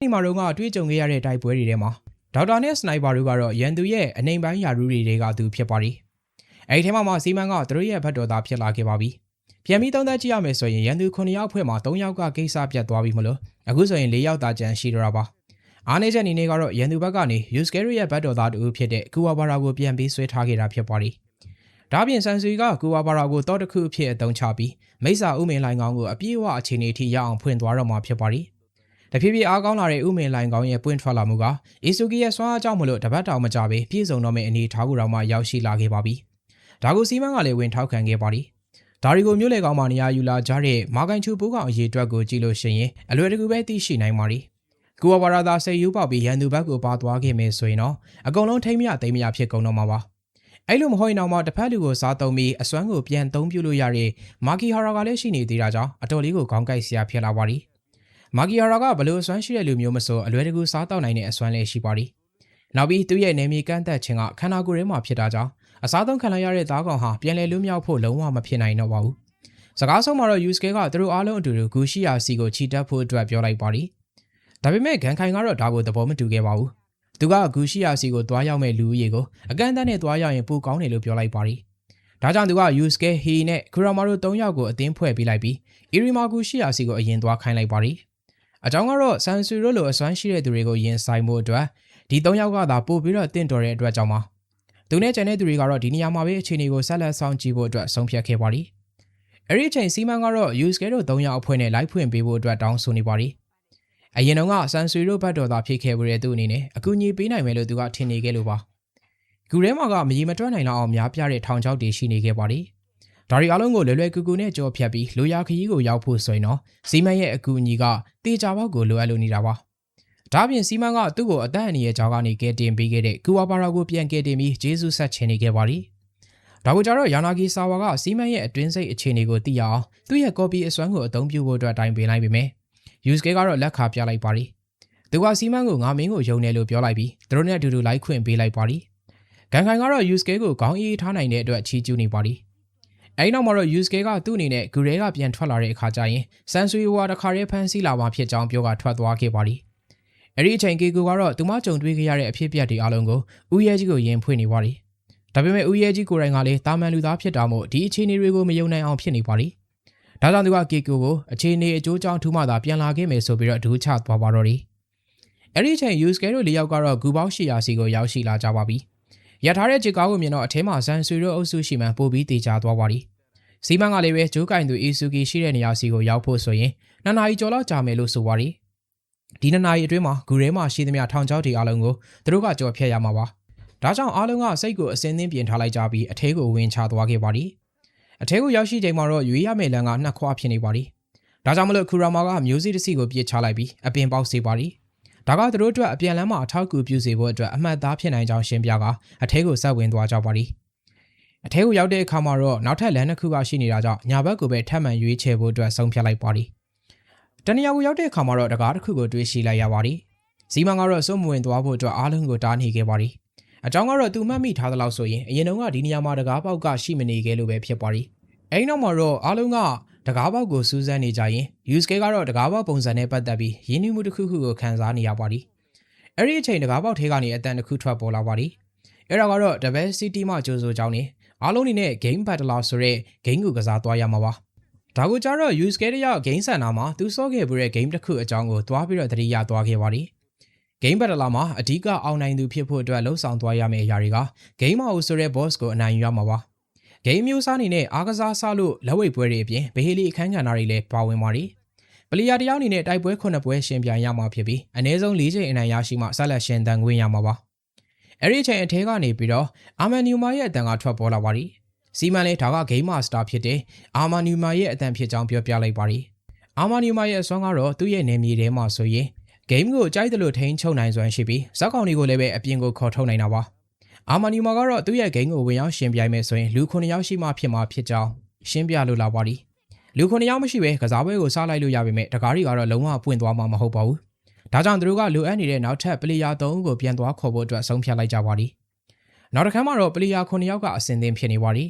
ဒီမှာတော့ကတွေ့ကြုံခဲ့ရတဲ့တိုက်ပွဲတွေထဲမှာဒေါက်တာနဲ့စနိုက်ပါတို့ကတော့ရန်သူရဲ့အနေပိုင်းယာရူးတွေကသူဖြစ်ပါတယ်။အဲဒီထဲမှာမှစီမန်ကသူတို့ရဲ့ဘတ်တော်သားဖြစ်လာခဲ့ပါပြီ။ပြန်ပြီးသုံးသပ်ကြည့်ရမယ်ဆိုရင်ရန်သူ9ယောက်ဖွဲ့မှာ3ယောက်ကကိစ္စပြတ်သွားပြီမလို့အခုဆိုရင်4ယောက်သာကျန်ရှိတော့တာပါ။အားနေချက်အနေနဲ့ကတော့ရန်သူဘက်ကနေ Yusuke ရဲ့ဘတ်တော်သားတူဖြစ်တဲ့ကူဝါဘာရာကိုပြန်ပြီးဆွဲထားခဲ့တာဖြစ်ပါတယ်။ဒါပြင်ဆန်ဆွေကကူဝါဘာရာကိုတော့တစ်ခုအဖြစ်အသုံးချပြီးမိစ္ဆာဥမင်လိုင်ကောင်းကိုအပြည့်အဝအခြေအနေထိရအောင်ဖွင့်သွားတော့မှာဖြစ်ပါတယ်။ တဖြည်းဖြည်းအားကောင်းလာတဲ့ဥမင်လိုင်ကောင်းရဲ့ပွင့်ထွက်လာမှုကအီဆူကီရဲ့စွမ်းအားကြောင့်မလို့တပတ်တောင်မကြပဲပြည့်စုံတော့မယ့်အနေအထားကိုတော့မှရောက်ရှိလာခဲ့ပါပြီ။ဒါကိုစီမံကလည်းဝင်ထောက်ခံခဲ့ပါတယ်။ဒါရီကိုမြို့လေကောင်မှနေရာယူလာကြတဲ့မာကန်ချူပိုးကောင်အရေးအတွက်ကိုကြည့်လို့ရှိရင်အလွယ်တကူပဲသိရှိနိုင်ပါတယ်။ကူဝါဘာရာသာစိတ်ယူပေါက်ပြီးရန်သူဘက်ကိုပါသွားခဲ့မယ်ဆိုရင်တော့အကုန်လုံးထိမ့်မရသိမ့်မရဖြစ်ကုန်တော့မှာပါ။အဲ့လိုမဟုတ်ရင်တော့မှတစ်ဖက်လူကိုစားသုံးပြီးအစွမ်းကိုပြန်သုံးပြလို့ရတဲ့မာကီဟာရာကလည်းရှိနေသေးတာကြောင့်အတော်လေးကိုခေါင်းကိုက်စရာဖြစ်လာပါသည်။ မာကီဟာရာကဘလို့အစွမ်းရှိတဲ့လူမျိုးမဆိုအလွယ်တကူစားတောက်နိုင်တဲ့အစွမ်းလည်းရှိပါသည်။နောက်ပြီးသူ့ရဲ့နေမြေကန့်သက်ခြင်းကခန္ဓာကိုယ်ထဲမှာဖြစ်တာကြောင့်အစားသုံးခံလိုက်ရတဲ့သားကောင်ဟာပြန်လည်လွတ်မြောက်ဖို့လုံးဝမဖြစ်နိုင်တော့ပါဘူး။စကားဆုံးမှာတော့ Yusuke ကသူတို့အားလုံးအတူတူဂူရှိယာစီကိုချီတက်ဖို့အတွက်ပြောလိုက်ပါသည်။ဒါပေမဲ့ဂန်ခိုင်ကတော့ဒါကိုသဘောမတူခဲ့ပါဘူး။သူကဂူရှိယာစီကိုတွားရောက်မဲ့လူဦးရေကိုအကန့်အသတ်နဲ့တွားရောက်ရင်ပိုကောင်းတယ်လို့ပြောလိုက်ပါသည်။ဒါကြောင့်သူက Yusuke, Hei နဲ့ Kurama တို့၃ယောက်ကိုအသင်းဖွဲ့ပေးလိုက်ပြီး Irima ဂူရှိယာစီကိုအရင်တွားခိုင်းလိုက်ပါသည်။ အကြောင်းကတော့ဆန်ဆူတို့လိုအစွမ်းရှိတဲ့သူတွေကိုရင်ဆိုင်မှုအတွက်ဒီ၃ယောက်ကသာပို့ပြီးတော့တင့်တော်တဲ့အတွက်ကြောင့်ပါ။သူနဲ့ကျန်တဲ့သူတွေကတော့ဒီနေရာမှာပဲအခြေအနေကိုဆက်လက်ဆောင်ကြည့်ဖို့အတွက်ဆုံးဖြတ်ခဲ့ပါသည်။အဲ့ဒီအချိန်စီမန်ကတော့ Yusuke တို့၃ယောက်အဖွဲ့နဲ့လိုက်ဖွင့်ပေးဖို့အတွက်တောင်းဆိုနေပါသည်။အရင်တော့ကဆန်ဆူတို့ဘတ်တော်သာဖြစ်ခဲ့ပြီးတဲ့သူအနေနဲ့အကူအညီပေးနိုင်မယ်လို့သူကထင်နေခဲ့လို့ပါ။ကူထဲမှာကမကြီးမတွက်နိုင်လောက်အောင်များပြားတဲ့ထောင်ချောက်တွေရှိနေခဲ့ပါသည်။ ဒါရီအလုံးကိုလွယ်လွယ်ကူကူနဲ့ကြောဖြတ်ပြီးလိုရာခရီးကိုရောက်ဖို့ဆိုရင်တော့စီမန်ရဲ့အကူအညီကတေချာဘောက်ကိုလိုအပ်လို့နေတာပါ။ဒါပြင်စီမန်ကသူ့ကိုအသက်အန္တရာယ်ကြောင်းကနေကယ်တင်ပေးခဲ့တဲ့ကူဝါပါရာကိုပြန်ကယ်တင်ပြီးဂျေဇုဆက်ချင်နေခဲ့ပါသည်။ဒါကိုကြတော့ယာနာဂီဆာဝါကစီမန်ရဲ့အတွင်းစိတ်အခြေအနေကိုသိရအောင်သူ့ရဲ့ကော်ပီအစွမ်းကိုအသုံးပြုဖို့အတွက်တိုင်ပင်လိုက်ပေမယ့်ယူစကေကတော့လက်ခါပြလိုက်ပါသည်။သူကစီမန်ကိုငါမင်းကိုယုံတယ်လို့ပြောလိုက်ပြီးသူတို့နဲ့အတူတူလိုက်ခွင့်ပေးလိုက်ပါသည်။ဂန်ခိုင်ကတော့ယူစကေကိုခေါင်းအေးထားနိုင်တဲ့အတွက်ချီးကျူးနေပါသည်။ အဲဒီနောက်မှာတော့ Yusuke ကသူ့အနေနဲ့ဂူရဲကပြန်ထွက်လာတဲ့အခါကျရင်ဆန်ဆွေဝါတခါရဲဖမ်းဆီးလာမှဖြစ်ကြောင်းပြောကထွက်သွားခဲ့ပါသည်။အဲဒီအချိန်ကေကူကတော့သူမကြုံတွေ့ခဲ့ရတဲ့အဖြစ်အပျက်တွေအလုံးကိုဦးရဲကြီးကိုယင်ဖွင့်နေပါသည်။ဒါပေမဲ့ဦးရဲကြီးကိုယ်တိုင်ကလည်းတာမန်လူသားဖြစ်တာမို့ဒီအခြေအနေတွေကိုမယုံနိုင်အောင်ဖြစ်နေပါသည်။ဒါကြောင့်သူကကေကူကိုအခြေအနေအကျိုးကြောင့်ထူမှသာပြန်လာခဲ့မယ်ဆိုပြီးတော့ဒူးချသွားပါတော့တယ်။အဲဒီအချိန် Yusuke တို့လေးယောက်ကတော့ဂူပေါင်း800စီကိုရောက်ရှိလာကြပါပြီ။ ရထားတဲ့ဂျီကာကိုမြင်တော့အထဲမှာဇန်ဆွေတို့အုပ်စုရှိမှပို့ပြီးတေချာသွားပါသည်။စီမံကလည်းပဲဂျိုးကင်သူအီဆူကီရှိတဲ့နေရာစီကိုရောက်ဖို့ဆိုရင်နှစ်နာရီကျော်လောက်ကြာမယ်လို့ဆိုပါရီဒီနှစ်နာရီအတွင်းမှာဂူရဲမှာရှိသမျှထောင်ချောက်တွေအလုံးကိုသူတို့ကကြော်ဖြတ်ရမှာပါဒါကြောင့်အားလုံးကစိတ်ကိုအစင်းသင်းပြင်ထားလိုက်ကြပြီးအထဲကိုဝင်ချသွားခဲ့ပါသည်အထဲကိုရောက်ရှိချိန်မှာတော့ရွေးရမယ့်လမ်းကနှစ်ခွာဖြစ်နေပါသည်ဒါကြောင့်မလို့ခူရာမာကမျိုးစေ့တစ်စီကိုပြစ်ချလိုက်ပြီးအပင်ပေါက်စေပါသည် ဒါကသူတို့အတွက်အပြန်လမ်းမှာအထောက်အကူပြုစေဖို့အတွက်အမှတ်သားဖြစ်နိုင်ကြောင်းရှင်းပြကအထဲကိုဆက်ဝင်သွားကြပါသည်အထဲကိုရောက်တဲ့အခါမှာတော့နောက်ထပ်လမ်းတစ်ခုကရှိနေတာကြောင့်ညာဘက်ကိုပဲထပ်မံရွေးချယ်ဖို့အတွက်ဆုံးဖြတ်လိုက်ပါသည်တနေရာကိုရောက်တဲ့အခါမှာတော့တကားတစ်ခုကိုတွေးရှိလိုက်ရပါသည်ဇီမန်ကတော့စုံမဝင်သွားဖို့အတွက်အားလုံးကိုတားနေခဲ့ပါသည်အကြောင်းကတော့သူမှတ်မိထားသလောက်ဆိုရင်အရင်တုန်းကဒီနေရာမှာတကားပေါက်ကရှိမနေခဲ့လို့ပဲဖြစ်ပါသည်အဲဒီနောက်မှာတော့အားလုံးက တကားပေါက်ကိုစူးစမ်းနေကြရင် use case ကတော့တကားပေါက်ပုံစံနဲ့ပတ်သက်ပြီးရင်းနှီးမှုတစ်ခုခုကိုခန်းစားနေရပါသည်အဲ့ဒီအချိန်တကားပေါက်ထဲကနေအတန်တစ်ခုထွက်ပေါ်လာပါသည်အဲ့ဒါကတော့ Double City မှာကြိုးစိုးကြောင်းနေအားလုံးအနေနဲ့ game battler ဆိုတဲ့ game ကိုကစားသွားရမှာပါဒါကိုကြတော့ use case ရ game center မှာသူစောခဲ့ပြီးတဲ့ game တစ်ခုအကြောင်းကိုသွားပြီးတော့တတိယသွားခဲ့ပါသည် game battler မှာအဓိကအောင်နိုင်သူဖြစ်ဖို့အတွက်လှုံ့ဆော်သွားရမယ့်အရာတွေက game မှာဆိုတဲ့ boss ကိုအနိုင်ယူရမှာပါ ဂိမ်းမျိုးစားအနေနဲ့အားကစားဆလို့လက်ဝိတ်ပွဲတွေအပြင်ဘဟေလီအခန်းကဏ္ဍတွေလည်းပါဝင်ပါတယ်ပလီယာတယောက်အနေနဲ့တိုက်ပွဲ9ပွဲရှင်ပြိုင်ရမှာဖြစ်ပြီးအနည်းဆုံး၄ချိန်အနိုင်ရရှိမှဆက်လက်ရှင်တန်ခွင့်ရမှာပါအဲ့ဒီအချိန်အထဲကနေပြီးတော့အာမန်နီယူမာရဲ့အတန်ကထွက်ပေါ်လာပါသည်စီမန်လည်းဒါကဂိမ်းမာစတာဖြစ်တဲ့အာမန်နီယူမာရဲ့အတန်ဖြစ်ကြောင်းပြောပြလိုက်ပါသည်အာမန်နီယူမာရဲ့အစွမ်းကတော့သူ့ရဲ့နေမြေထဲမှာဆိုရင်ဂိမ်းကိုကြိုက်တယ်လို့ထိန်းချုပ်နိုင်စွမ်းရှိပြီးဇက်ကောင်တွေကိုလည်းပဲအပြင်ကိုခေါ်ထုတ်နိုင်တာပါ အာမန်နီမာကတော့သူ့ရဲ့ဂိမ်းကိုဝင်ရောက်ရှင်ပြိုင်မယ်ဆိုရင်လူ9ယောက်ရှိမှဖြစ်မှာဖြစ်ကြောင်းရှင်းပြလိုလာပါသည်လူ9ယောက်မရှိဘဲကစားပွဲကိုစားလိုက်လို့ရပေမဲ့တကားတွေကတော့လုံးဝပွင့်သွားမှာမဟုတ်ပါဘူးဒါကြောင့်သူတို့ကလိုအပ်နေတဲ့နောက်ထပ်ပလေယာ3ဦးကိုပြန်သွားခေါ်ဖို့အတွက်ဆုံးဖြတ်လိုက်ကြပါသည်နောက်တစ်ခါမှတော့ပလေယာ9ယောက်ကအစင်သင်းဖြစ်နေပါသည်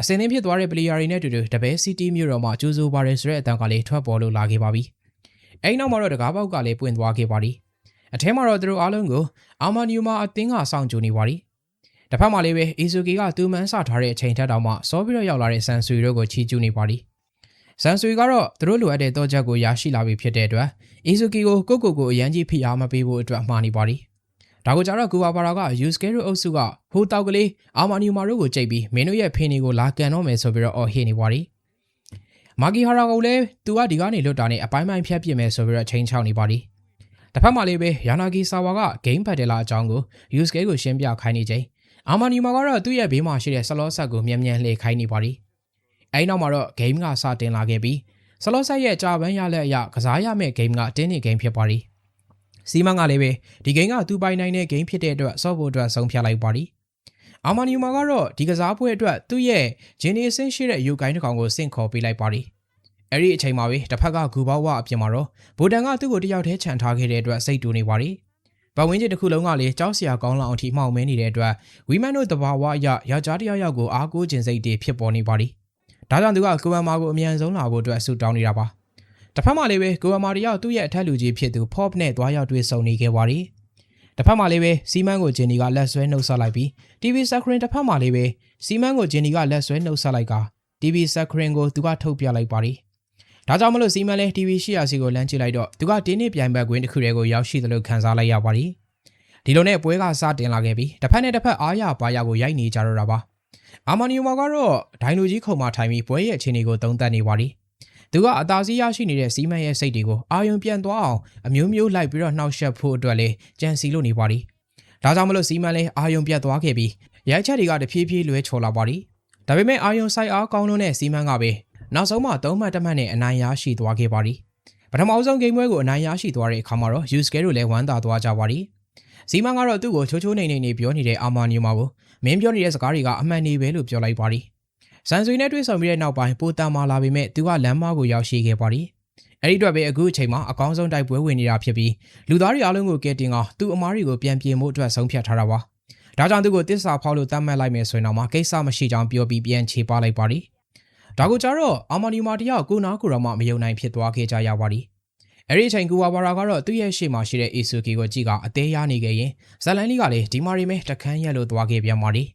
အစင်သင်းဖြစ်သွားတဲ့ပလေယာတွေနဲ့အတူတူတပဲစီးတီးမြို့တော်မှာကျိုးစိုးပါတယ်ဆိုတဲ့အတန်ကလေးထွက်ပေါ်လို့လာခဲ့ပါပြီအဲ့နောက်မှာတော့တကားပေါက်ကလည်းပွင့်သွားခဲ့ပါသည်အထဲမှာတော့သူတို့အားလုံးကိုအာမာနီယိုမာအသင်းကစောင့်ကြိုနေပါသည် တစ်ဖက်မှာလည်းပဲအီဇူကီကသူမန်းစထားတဲ့အချိန်ထက်တောင်မှစောပြီးတော့ရောက်လာတဲ့ဆန်ဆွေတို့ကိုချီးကျူးနေပါသည်ဆန်ဆွေကတော့သူတို့လိုအပ်တဲ့တော့ချက်ကိုရရှိလာပြီဖြစ်တဲ့အတွက်အီဇူကီကိုကိုကိုကိုအရန်ကြီးဖိအားမပေးဖို့အတွက်မှားနေပါသည်ဒါကိုကြတော့ကူပါပါရာကယူစကဲရိုအုပ်စုကဟိုတောက်ကလေးအာမာနီယိုမာတို့ကိုကြိတ်ပြီးမင်းတို့ရဲ့ဖင်းတွေကိုလာကန်တော့မယ်ဆိုပြီးတော့အော်ဟစ်နေပါသည်မာဂီဟာရာကိုလည်းသူကဒီကနေလွတ်တာနဲ့အပိုင်းပိုင်းဖြတ်ပြစ်မယ်ဆိုပြီးတော့ချိန်ချောက်နေပါသည်တစ်ဖက်မှာလည်းပဲယာနာဂီဆာဝါကဂိမ်းဖက်တယ်လာအကြောင်းကိုယူစကဲကိုရှင်းပြခိုင်းနေချိန် အာမာနီမာကတော့သူ့ရဲ့ဘေးမှာရှိတဲ့ဆလော့ဆက်ကိုမြန်မြန်လှည့်ခိုင်းနေပါသည်အဲဒီနောက်မှာတော့ဂိမ်းကစတင်လာခဲ့ပြီးဆလော့ဆက်ရဲ့ကြာပန်းရလက်အရကစားရမယ့်ဂိမ်းကတင်းနေဂိမ်းဖြစ်ပါသည်စီမန်ကလည်းပဲဒီဂိမ်းကသူပိုင်နိုင်တဲ့ဂိမ်းဖြစ်တဲ့အတွက်ဆော့ဖို့အတွက်ဆုံးဖြတ်လိုက်ပါသည်အာမာနီမာကတော့ဒီကစားပွဲအတွက်သူ့ရဲ့ဂျင်းနီအဆင့်ရှိတဲ့ယူဂိုင်းတစ်ကောင်ကိုစင့်ခေါ်ပေးလိုက်ပါသည်အဲ့ဒီအချိန်မှာပဲတစ်ဖက်ကဂူဘောက်ဝအပြင်မှာတော့ဘူတန်ကသူ့ကိုတယောက်တည်းခြံထားခဲ့တဲ့အတွက်စိတ်တူနေပါသည် ပတ်ဝန်းကျင်တစ်ခုလုံးကလည်းကြောက်စရာကောင်းလောက်အောင်ထိမှောင်မဲနေတဲ့အတွက်ဝီမန်တို့တဘာဝအရယောက်ျားတစ်ယောက်ယောက်ကိုအားကိုးခြင်းစိတ်တွေဖြစ်ပေါ်နေပါသည်ဒါကြောင့်သူကကိုဝမ်မာကိုအမြန်ဆုံးလာဖို့အတွက်ဆူတောင်းနေတာပါတစ်ဖက်မှာလည်းပဲကိုဝမ်မာတယောက်သူ့ရဲ့အထက်လူကြီးဖြစ်သူ pop နဲ့တွားရောက်တွေ့ဆုံနေခဲ့ပါသည်တစ်ဖက်မှာလည်းပဲစီမန်ကိုဂျင်နီကလက်ဆွဲနှုတ်ဆက်လိုက်ပြီး TV screen တစ်ဖက်မှာလည်းပဲစီမန်ကိုဂျင်နီကလက်ဆွဲနှုတ်ဆက်လိုက်က TV screen ကိုသူကထုတ်ပြလိုက်ပါသည် ဒါကြောင့်မလို့စီမန်လည်း TV ရှိရာစီကိုလမ်းကြည့်လိုက်တော့သူကတင်းနေပြိုင်ဘက်ကွင်းတစ်ခုတည်းကိုရောက်ရှိသလိုခံစားလိုက်ရပါသည်ဒီလိုနဲ့ပွဲကစတင်လာခဲ့ပြီးတစ်ဖက်နဲ့တစ်ဖက်အားရပါရကိုရိုက်နေကြတော့တာပါအာမာနီယိုမာကတော့ဒိုင်လိုကြီးခုံမှာထိုင်ပြီးပွဲရဲ့အခြေအနေကိုသုံးသပ်နေပါသည်သူကအသာစီးရရှိနေတဲ့စီမန်ရဲ့စိတ်တွေကိုအာယုံပြန်သွားအောင်အမျိုးမျိုးလိုက်ပြီးတော့နှောက်ယှက်ဖို့အတွက်လေကြံစီလို့နေပါသည်ဒါကြောင့်မလို့စီမန်လည်းအာယုံပြတ်သွားခဲ့ပြီးရိုက်ချက်တွေကတဖြည်းဖြည်းလွဲချော်လာပါသည်ဒါပေမဲ့အာယုံဆိုင်အားကောင်းလို့နဲ့စီမန်ကပဲ နောက်ဆုံးမှသုံးမှတ်တစ်မှတ်နဲ့အနိုင်ရရှိသွားခဲ့ပါသည်ပထမအဆုံးဂိမ်းပွဲကိုအနိုင်ရရှိသွားတဲ့အခါမှာတော့ Yusuke တို့လည်းဝမ်းသာသွားကြပါသည်စီမန်ကတော့သူ့ကိုချိုးချိုးနေနေနေပြောနေတဲ့အာမာနီယိုမာကိုမင်းပြောနေတဲ့စကားတွေကအမှန်နေပဲလို့ပြောလိုက်ပါသည်ဆန်ဆွေနဲ့တွေ့ဆုံပြီးတဲ့နောက်ပိုင်းပိုတန်မာလာပေမဲ့သူကလမ်းမကိုရောက်ရှိခဲ့ပါသည်အဲ့ဒီအတွက်ပဲအခုအချိန်မှာအကောင်းဆုံးတိုက်ပွဲဝင်နေတာဖြစ်ပြီးလူသားတွေအားလုံးကိုကယ်တင်ကသူ့အမားတွေကိုပြန်ပြင်ဖို့အတွက်ဆုံးဖြတ်ထားတာပါဒါကြောင့်သူ့ကိုတစ္ဆာဖောက်လို့တတ်မှတ်လိုက်မယ်ဆိုရင်တော့မှကိစ္စမရှိကြောင်းပြောပြီးပြန်ချေပလိုက်ပါသည် ဒါကိုကြတော့အာမာနီမာတယောက်ကိုနာကိုတော့မှမယုံနိုင်ဖြစ်သွားခဲ့ကြရပါသည်အဲ့ဒီအချိန်ကူဝါဘာရာကတော့သူ့ရဲ့ရှေ့မှာရှိတဲ့အေဆူကီကိုကြည့်ကအသေးရနေခဲ့ရင်ဇလန်လီကလည်းဒီမာရီမဲတခန်းရက်လို့သွားခဲ့ပြန်ပါသည်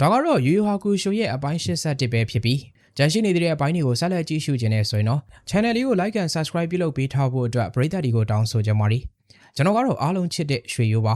ဒါကတော့ယူယူဟာကူရှိုရဲ့အပိုင်း81ပဲဖြစ်ပြီးကြန့်ရှိနေတဲ့အပိုင်းတွေကိုဆက်လက်ကြည့်ရှုခြင်းနဲ့ဆိုရင်တော့ channel လေးကို like and subscribe ပြုလုပ်ပေးထားဖို့အတွက်ပရိသတ်တွေကိုတောင်းဆိုကြပါရစေကျွန်တော်ကတော့အားလုံးချစ်တဲ့ရွှေရိုးပါ